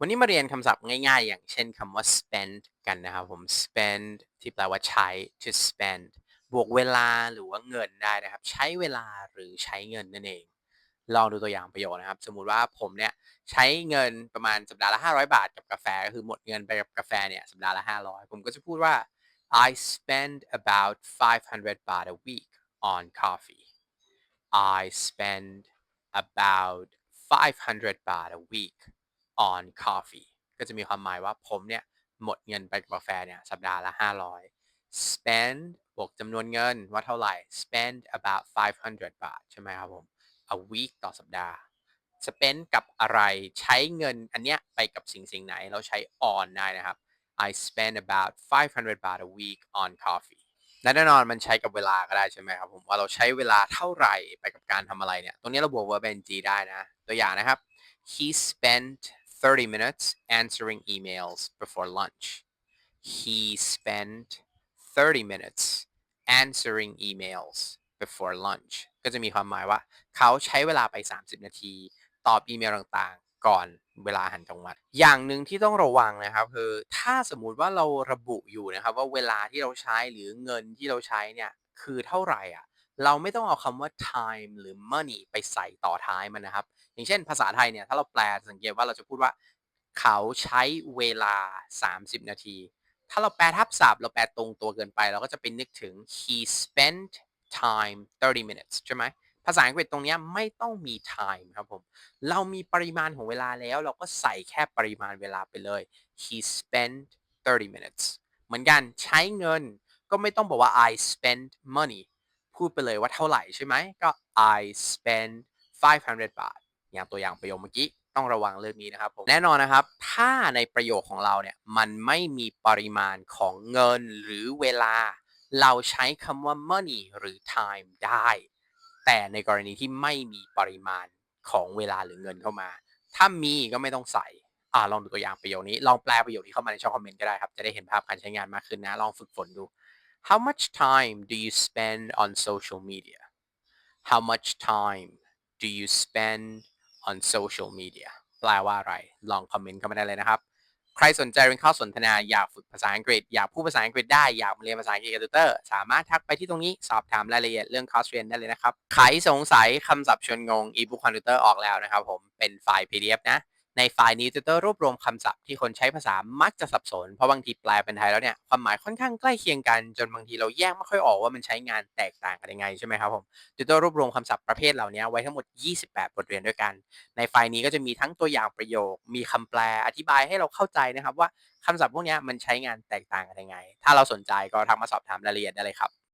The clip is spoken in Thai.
วันนี้มาเรียนคำศัพท์ง่ายๆ อย่างเช่นคำว่า spend กันนะครับผม spend ที่แปลว่าใช้ to spend บวกเวลาหรือว่าเงินได้นะครับ ใช้เวลาหรือใช้เงินนั่นเอง ลองดูตัวอย่างประโยคนะครับ สมมุติว่าผมเนี่ยใช้เงินประมาณสัปดาห์ละ 500 บาทกับกาแฟ ก็คือหมดเงินไปกับกาแฟเนี่ยสัปดาห์ละ 500 ผมก็จะพูดว่า I spend about 500 baht a week on coffee I spend about 500 baht a week on coffee ก็จะมีความหมายว่าผมเนี่ยหมดเงินไปกับกาแฟเนี่ยสัปดาห์ละ 500 spend บวกจำนวนเงินว่าเท่าไหร่ spend about 500 บาท ใช่ไหมครับผม a week ต่อสัปดาห์ spend กับอะไรใช้เงินอันเนี้ยไปกับสิ่งสิ่งไหนเราใช้ on ได้นะครับ I spend about 500 baht a week on coffee และแน่นอนมันใช้กับเวลาก็ได้ใช่ไหมครับผมว่าเราใช้เวลาเท่าไหร่ไปกับการทำอะไรเนี่ย ตรงนี้เราบวก verb ing ได้นะ ตัวอย่างนะครับ he spent 30 minutes answering emails before lunch he spent 30 minutes answering emails before lunch ก็จะมีความหมายว่า เขาใช้เวลาไป 30 นาที ตอบอีเมลต่างๆ ก่อนเวลาอาหันกลางวัน อย่างหนึ่งที่ต้องระวังนะครับคือถ้าสมมุติว่าเราระบุอยู่นะครับว่าเวลาที่เราใช้หรือเงินที่เราใช้เนี่ยคือเท่าไหร่อะ เราไม่ต้องเอาคำว่า time หรือ money ไปใส่ต่อท้ายมันนะครับ อย่างเช่นภาษาไทยเนี่ย ถ้าเราแปลสังเกตว่าเราจะพูดว่า เขาใช้เวลา 30 นาที ถ้าเราแปลทับศัพท์เราแปลตรงตัวเกินไป เราก็จะไปนึกถึง he spent time 30 minutes ใช่ไหมภาษาอังกฤษตรงนี้ไม่ต้องมี time ครับผม เรามีปริมาณของเวลาแล้ว เราก็ใส่แค่ปริมาณเวลาไปเลย he spent 30 minutes เหมือนกันใช้เงินก็ไม่ต้องบอกว่า I spend money พูดไปเลยว่าเท่าไหร่ใช่ไหมก็ I spend 500 บาทอย่างตัวอย่างประโยคเมื่อกี้ต้องระวังเรื่องนี้นะครับผมแน่นอนนะครับ ถ้าในประโยคของเราเนี่ยมันไม่มีปริมาณของเงินหรือเวลา เราใช้คำว่า money หรือ time ได้ แต่ในกรณีที่ไม่มีปริมาณของเวลาหรือเงินเข้ามา ถ้ามีก็ไม่ต้องใส่อ่าลองดูตัวอย่างประโยคนี้ ลองแปลประโยคนี้เข้ามาในช่องคอมเมนต์ก็ได้ครับ จะได้เห็นภาพการใช้งานมากขึ้นนะ ลองฝึกฝนดู How much time do you spend on social media How much time do you spend on social media แปลว่าอะไร ลองคอมเมนต์เข้ามาได้เลยนะครับ ใครสนใจเรียนข้อสนทนา อยากฝึกภาษาอังกฤษ อยากพูดภาษาอังกฤษได้ อยากเรียนภาษาอังกฤษกับตูเตอร์ สามารถทักไปที่ตรงนี้ สอบถามรายละเอียดเรื่องคอร์สเรียนได้เลยนะครับ ใครสงสัยคำศัพท์ชวนงง e-book คอนติวเตอร์ออกแล้วนะครับผม เป็นไฟล์ PDF นะ ในไฟล์นี้ตูเตอร์รวบรวมคำศัพท์ที่คนใช้ภาษามักจะสับสน เพราะบางทีแปลเป็นไทยแล้วเนี่ยความหมายค่อนข้างใกล้เคียงกัน จนบางทีเราแยกไม่ค่อยออกว่ามันใช้งานแตกต่างกันยังไงใช่ไหมครับผมตูเตอร์รวบรวมคำศัพท์ประเภทเหล่านี้ไว้ทั้งหมด 28 บทเรียนด้วยกัน ในไฟล์นี้ก็จะมีทั้งตัวอย่างประโยค มีคำแปลอธิบายให้เราเข้าใจนะครับว่าคำศัพท์พวกนี้มันใช้งานแตกต่างกันยังไง ถ้าเราสนใจก็ทักมาสอบถามรายละเอียดได้เลยครับ